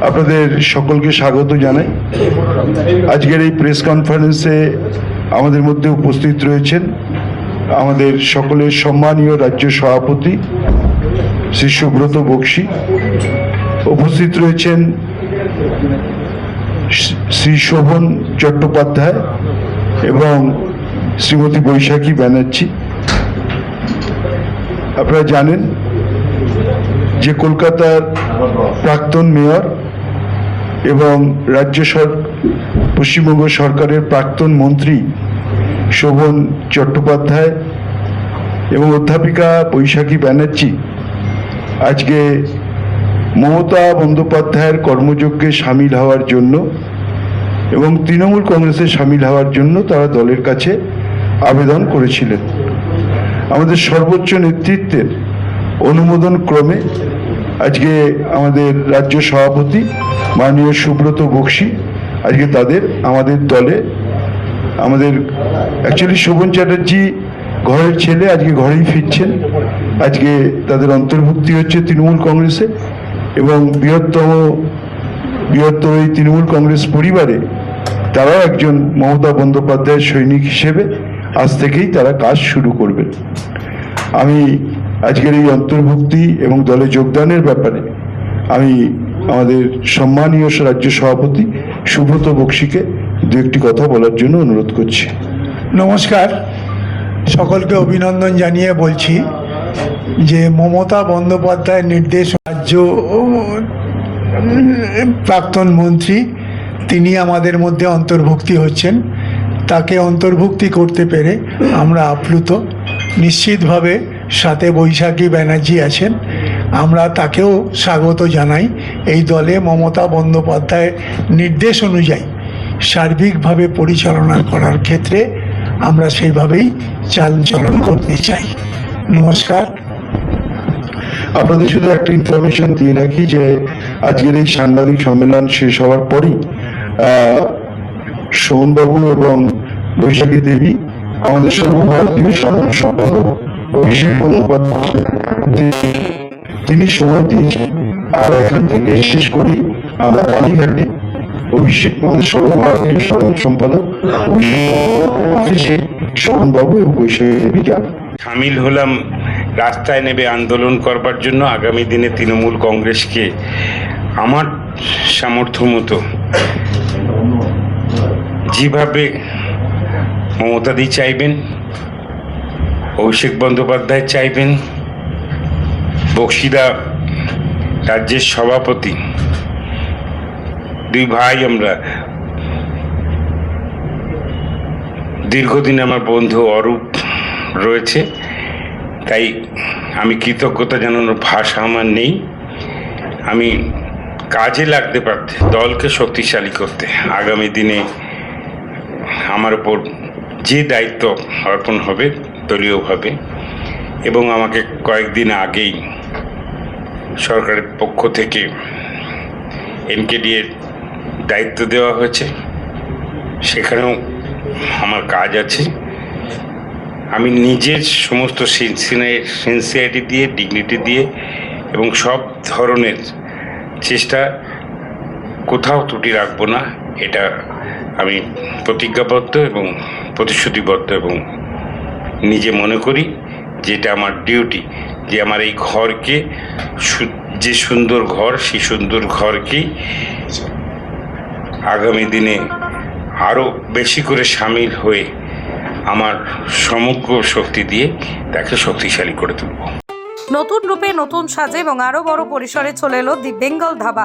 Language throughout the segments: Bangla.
আপনাদের সকলকে স্বাগত জানাই। আজকের এই প্রেস কনফারেন্সে আমাদের মধ্যে উপস্থিত রয়েছেন আমাদের সকলের সম্মানীয় রাজ্য সভাপতি শ্রী সুব্রত বক্সি। উপস্থিত রয়েছেন শ্রী- শোভন চট্টোপাধ্যায় এবং শ্রীমতী বৈশাখী ব্যানার্জি। আপনারা জানেন যে কলকাতার প্রাক্তন মেয়র এবং রাজ্য পশ্চিমবঙ্গ সরকারের প্রাক্তন মন্ত্রী শোভন চট্টোপাধ্যায় এবং অধ্যাপিকা বৈশাখী ব্যানার্জি আজকে মমতা বন্দ্যোপাধ্যায়ের কর্মযজ্ঞে সামিল হওয়ার জন্য এবং তৃণমূল কংগ্রেসে সামিল হওয়ার জন্য তারা দলের কাছে আবেদন করেছিলেন। আমাদের সর্বোচ্চ নেতৃত্বের অনুমোদন ক্রমে আজকে আমাদের রাজ্য সভাপতি মাননীয় সুব্রত বক্সি, আজকে তাদের আমাদের দলে, আমাদের অ্যাকচুয়ালি শোভন চ্যাটার্জি ঘরের ছেলে, আজকে ঘরেই ফিরছেন। আজকে তাদের অন্তর্ভুক্তি হচ্ছে তৃণমূল কংগ্রেসে এবং বৃহত্তম বৃহত্তম এই তৃণমূল কংগ্রেস পরিবারে তারাও একজন মমতা বন্দ্যোপাধ্যায়ের সৈনিক হিসেবে আজ থেকেই তারা কাজ শুরু করবেন। আমি আজকের এই অন্তর্ভুক্তি এবং দলে যোগদানের ব্যাপারে আমি আমাদের সম্মানীয় রাজ্য সভাপতি সুব্রত বক্সিকে দু একটি কথা বলার জন্য অনুরোধ করছি। নমস্কার। সকলকে অভিনন্দন জানিয়ে বলছি যে মমতা বন্দ্যোপাধ্যায়ের নির্দেশ রাজ্য প্রাক্তন মন্ত্রী, তিনি আমাদের মধ্যে অন্তর্ভুক্তি হচ্ছেন। তাকে অন্তর্ভুক্তি করতে পেরে আমরা আপ্লুত। নিশ্চিতভাবে সাথে বৈশাখী ব্যানার্জি আছেন। আমরা তাকেও স্বাগত জানাই। এই দলে মমতা বন্দ্যোপাধ্যায়ের নির্দেশ অনুযায়ী সার্বিকভাবে পরিচালনা করার ক্ষেত্রে আমরা সেইভাবেই চালচলন করতে চাই। নমস্কার। আপনাদের শুধু একটা ইনফরমেশন দিয়ে রাখি যে আজকের এই সাংবাদিক সম্মেলন শেষ হওয়ার পরই আহ, সোহনবাবু এবং বৈশাখী দেবী আমাদের সর্বভারতীয় সাধারণ সম্পাদক অভিষেক বন্দ্যোপাধ্যায় তিনি সময় দিয়েছেন আর এখান থেকে শেষ করি। আমরা কালীঘাটে অভিষেক আমাদের সর্বভারতীয় সাধারণ সম্পাদক অভিষেক সোহনবাবু এবং বৈশাখী দেবী সামিল হলাম। রাস্তায় নেবে আন্দোলন করবার জন্য আগামী দিনে তৃণমূল কংগ্রেসকে আমার সামর্থ্য মতো যেভাবে মমতাদি চাইবেন, অভিষেক বন্দ্যোপাধ্যায় চাইবেন বক্সিদা রাজ্যের সভাপতি। দুই ভাই আমরা। দীর্ঘদিন আমার বন্ধু অরূপ রয়েছে, তাই আমি কৃতজ্ঞতা জানানোর ভাষা আমার নেই। আমি কাজে লাগতে পারতে, দলকে শক্তিশালী করতে, আগামী দিনে আমার ওপর যে দায়িত্ব অর্পণ হবে, দলীয়ভাবে, এবং আমাকে কয়েকদিন আগেই সরকারের পক্ষ থেকে এনকেডি এর দায়িত্ব দেওয়া হয়েছে। সেখানেও আমার কাজ আছে। আমি নিজের সমস্ত সিনসিয়ারিটি দিয়ে ডিগনিটি দিয়ে এবং সব ধরনের চেষ্টা কোথাও ত্রুটি রাখব না, এটা আমি প্রতিজ্ঞাবদ্ধ এবং প্রতিশ্রুতিবদ্ধ এবং নিজে মনে করি যেটা আমার ডিউটি যে আমার এই ঘরকে যে সুন্দর ঘর, সেই সুন্দর ঘরকেই আগামী দিনে আরও বেশি করে সামিল হয়ে আমার সমগ্র শক্তি দিয়ে তাকে শক্তিশালী করে তুলব। নতুন রূপে নতুন সাজে এবং আরও বড় পরিসরে চলে এলো দি বেঙ্গল ধাবা।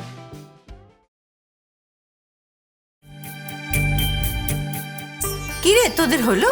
কিরে তোদের হলো?